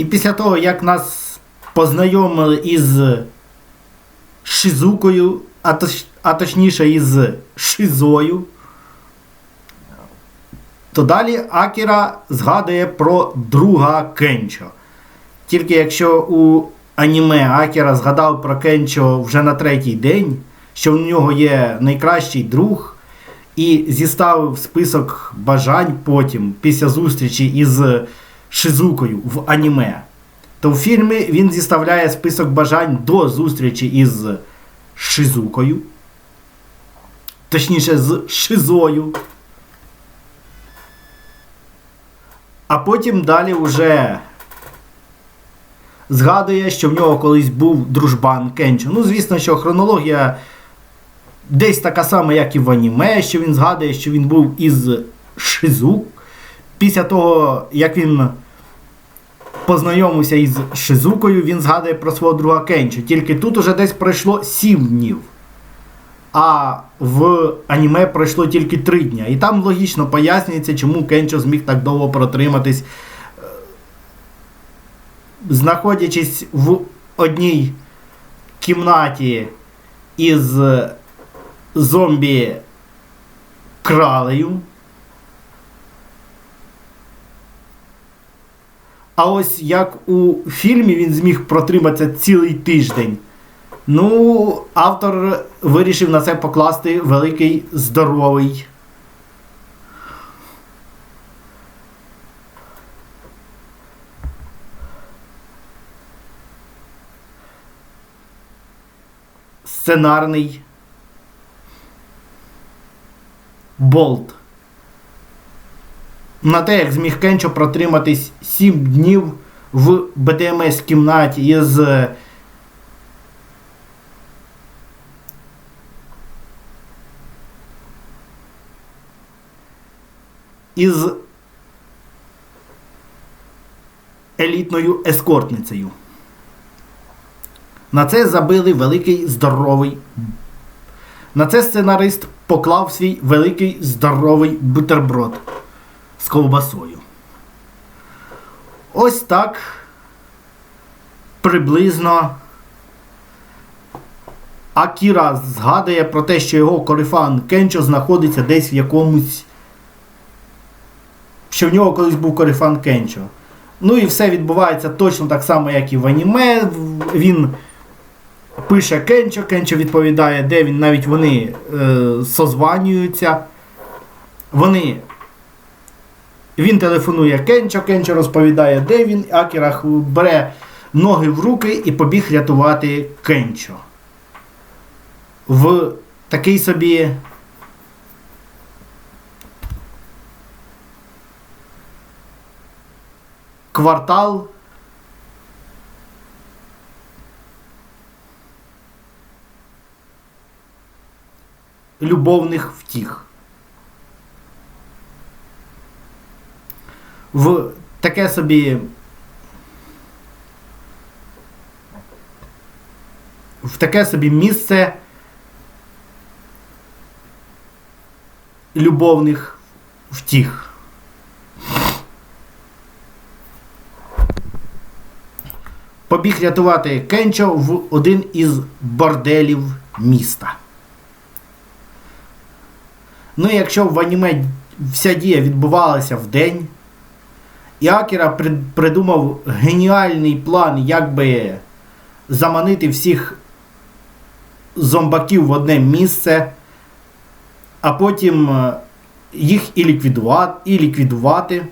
І після того, як нас познайомили із Шизукою, а, точ, а точніше із Шизою, то далі Акіра згадує про друга Кенчо. Тільки якщо у аніме Акіра згадав про Кенчо вже на третій день, що в нього є найкращий друг, і зіставив список бажань потім, після зустрічі із Шизукою в аніме, то в фільмі він зіставляє список бажань до зустрічі із Шизукою. Точніше, з Шизою. А потім далі вже згадує, що в нього колись був дружбан Кенчо. Ну, звісно, що хронологія десь така сама, як і в аніме, що він згадує, що він був із Шизук. Після того, як він познайомився із Шизукою, він згадує про свого друга Кенчо. Тільки тут уже десь пройшло 7 днів. А в аніме пройшло тільки 3 дня. І там логічно пояснюється, чому Кенчо зміг так довго протриматись, е, знаходячись в одній кімнаті із зомбі кралею. А ось як у фільмі він зміг протриматися цілий тиждень. Ну, автор вирішив на це покласти великий здоровий. Сценарний болт. На те, як зміг Кенчо протриматись 7 днів в БДМС кімнаті із із елітною ескортницею. На це забили великий здоровий. На це сценарист поклав свій великий здоровий бутерброд з ковбасою. Ось так приблизно Акіра згадує про те, що його корифан Кенчо знаходиться десь в якомусь. Що в нього колись був корифан Кенчо. Ну і все відбувається точно так само, як і в аніме. Він пише Кенчо, Кенчо відповідає, де він, навіть вони е, созванюються. Вони. Він телефонує Кенчо, Кенчо розповідає, де він. Акіра бере ноги в руки і побіг рятувати Кенчо. В такий собі. Квартал любовних втіх. В таке собі в таке собі місце любовних втіх. Побіг рятувати Кенчо в один із борделів міста. Ну, якщо в аніме вся дія відбувалася в день, і Акіра придумав геніальний план, як би заманити всіх зомбаків в одне місце, а потім е, їх і ліквідувати, і ліквідувати.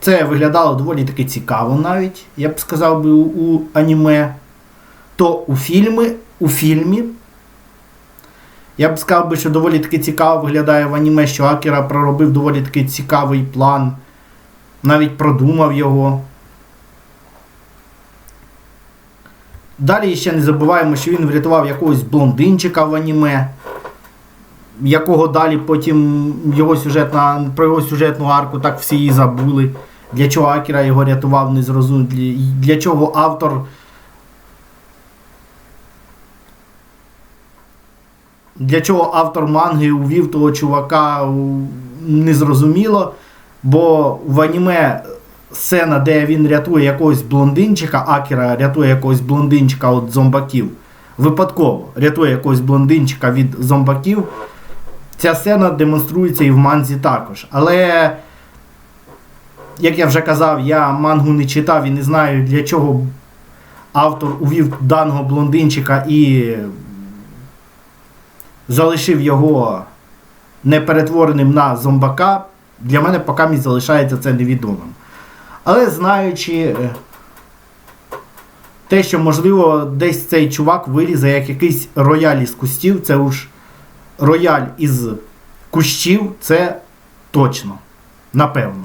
Це виглядало доволі таки цікаво навіть, я б сказав би, у, у аніме. То у фільми, у фільмі я б сказав би, що доволі таки цікаво виглядає в аніме, що Акіра проробив доволі таки цікавий план. Навіть продумав його. Далі ще не забуваємо, що він врятував якогось блондинчика в аніме, якого далі потім його сюжетна, про його сюжетну арку так всі і забули. Для чого Акіра його рятував, не зрозуміло. Для чого автор. Для чого автор манги увів того чувака незрозуміло. Бо в аніме сцена, де він рятує якогось блондинчика, Акера рятує якогось блондинчика від зомбаків, випадково рятує якогось блондинчика від зомбаків. Ця сцена демонструється і в манзі також. Але, як я вже казав, я мангу не читав і не знаю, для чого автор увів даного блондинчика і залишив його неперетвореним на зомбака. Для мене поки мені залишається це невідомим. Але знаючи е, те, що можливо десь цей чувак вилізе як якийсь рояль із кустів, це уж рояль із кущів, це точно. Напевно.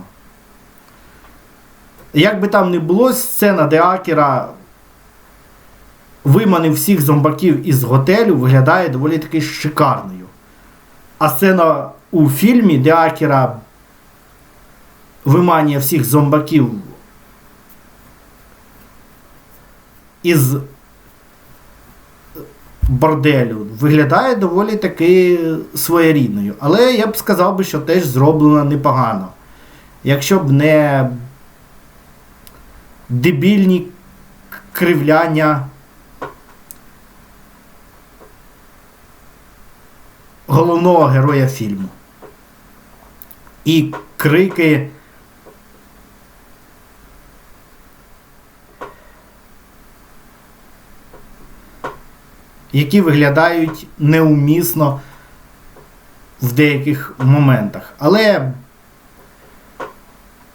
Як би там не було, сцена, де Акера виманив всіх зомбаків із готелю, виглядає доволі таки шикарною. А сцена у фільмі, де Акера виманює всіх зомбаків із борделю, виглядає доволі таки своєрідною. Але я б сказав би, що теж зроблено непогано. Якщо б не дебільні кривляння головного героя фільму. І крики. Які виглядають неумісно в деяких моментах. Але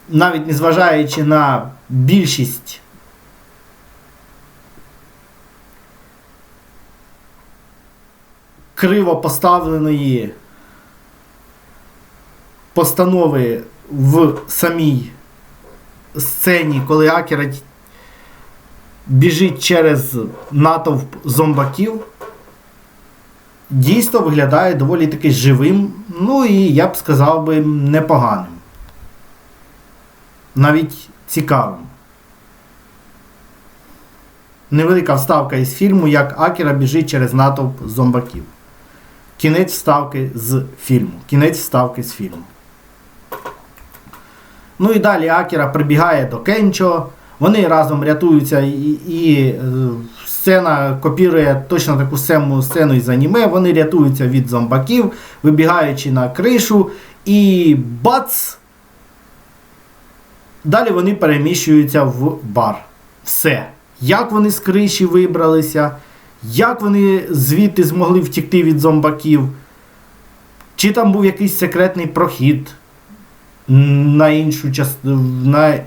навіть незважаючи на більшість криво поставленої постанови в самій сцені, коли Акера біжить через натовп зомбаків, дійсно виглядає доволі таки живим, ну і я б сказав би непоганим. Навіть цікавим. Невелика вставка із фільму, як Акера біжить через натовп зомбаків. Кінець вставки з фільму. Кінець вставки з фільму. Ну і далі Акера прибігає до Кенчо. Вони разом рятуються і, і е, сцена копірує точно таку саму сцену із аніме. Вони рятуються від зомбаків, вибігаючи на кришу, і бац! Далі вони переміщуються в бар. Все. Як вони з криші вибралися, як вони звідти змогли втікти від зомбаків, чи там був якийсь секретний прохід на іншу частину, на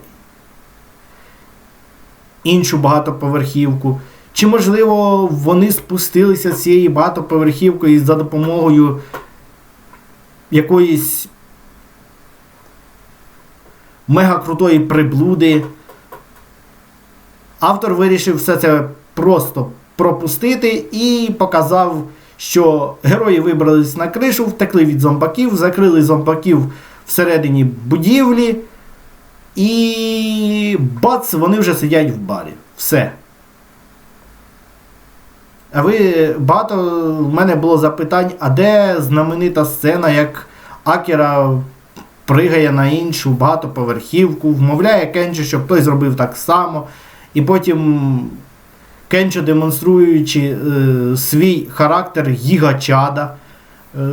іншу багатоповерхівку. Чи, можливо, вони спустилися з цієї багатоповерхівки за допомогою якоїсь мега крутої приблуди. Автор вирішив все це просто пропустити і показав, що герої вибрались на кришу, втекли від зомбаків, закрили зомбаків всередині будівлі. І бац, вони вже сидять в барі. Все. А ви багато в мене було запитань, а де знаменита сцена, як Акера пригає на іншу багатоповерхівку, вмовляє Кенчо, щоб той зробив так само. І потім Кенчо, демонструючи е, свій характер гігачада, е,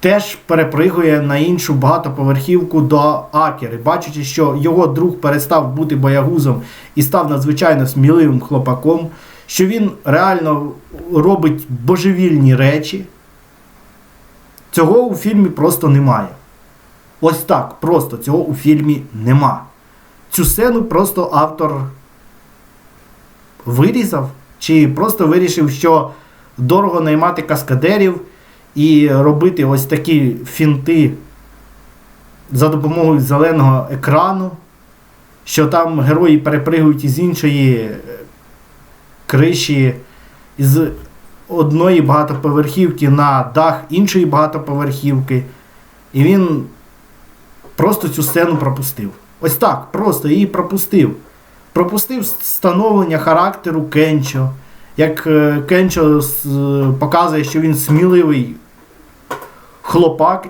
теж перепригує на іншу багатоповерхівку до Акери, бачачи, що його друг перестав бути боягузом і став надзвичайно сміливим хлопаком, що він реально робить божевільні речі. Цього у фільмі просто немає. Ось так, просто цього у фільмі нема. Цю сцену просто автор вирізав, чи просто вирішив, що дорого наймати каскадерів і робити ось такі фінти за допомогою зеленого екрану, що там герої перепригують із іншої криші, із одної багатоповерхівки на дах іншої багатоповерхівки. І він просто цю сцену пропустив. Ось так, просто її пропустив. Пропустив становлення характеру Кенчо. Як е, Кенчо показує, що він сміливий хлопак